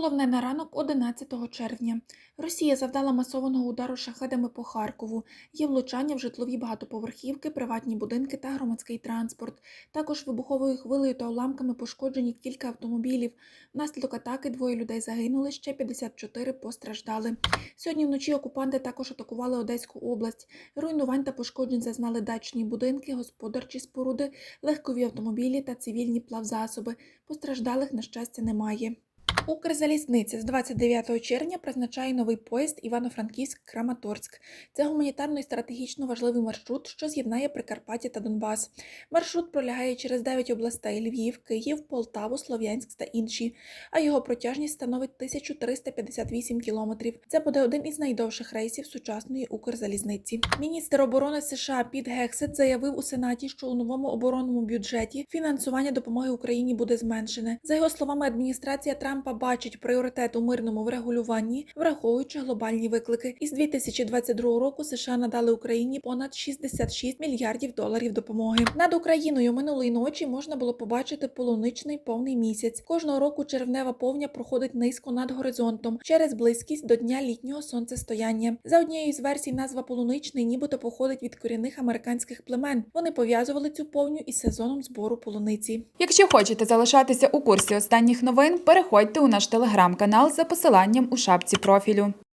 Головне на ранок 11 червня. Росія завдала масованого удару шахедами по Харкову. Є влучання в житлові багатоповерхівки, приватні будинки та громадський транспорт. Також вибуховою хвилею та уламками пошкоджені кілька автомобілів. Внаслідок атаки двоє людей загинули, ще 54 постраждали. Сьогодні вночі окупанти також атакували Одеську область. Руйнувань та пошкоджень зазнали дачні будинки, господарчі споруди, легкові автомобілі та цивільні плавзасоби. Постраждалих, на щастя, немає. Укрзалізниця з 29 червня призначає новий поїзд Івано-Франківськ-Краматорськ. Це гуманітарно і стратегічно важливий маршрут, що з'єднає Прикарпаття та Донбас. Маршрут пролягає через 9 областей: Львів, Київ, Полтаву, Слов'янськ та інші. А його протяжність становить 1358 кілометрів. Це буде один із найдовших рейсів сучасної Укрзалізниці. Міністр оборони США Піт Гексет заявив у Сенаті, що у новому оборонному бюджеті фінансування допомоги Україні буде зменшене. За його словами, адміністрація Трампа бачить пріоритет у мирному врегулюванні, враховуючи глобальні виклики. Із 2022 року США надали Україні понад 66 мільярдів доларів допомоги. Над Україною минулої ночі можна було побачити полуничний повний місяць. Кожного року червнева повня проходить низько над горизонтом через близькість до дня літнього сонцестояння. За однією з версій, назва полуничний нібито походить від корінних американських племен. Вони пов'язували цю повню із сезоном збору полуниці. Якщо хочете залишатися у курсі останніх новин, переходьте у наш телеграм-канал за посиланням у шапці профілю.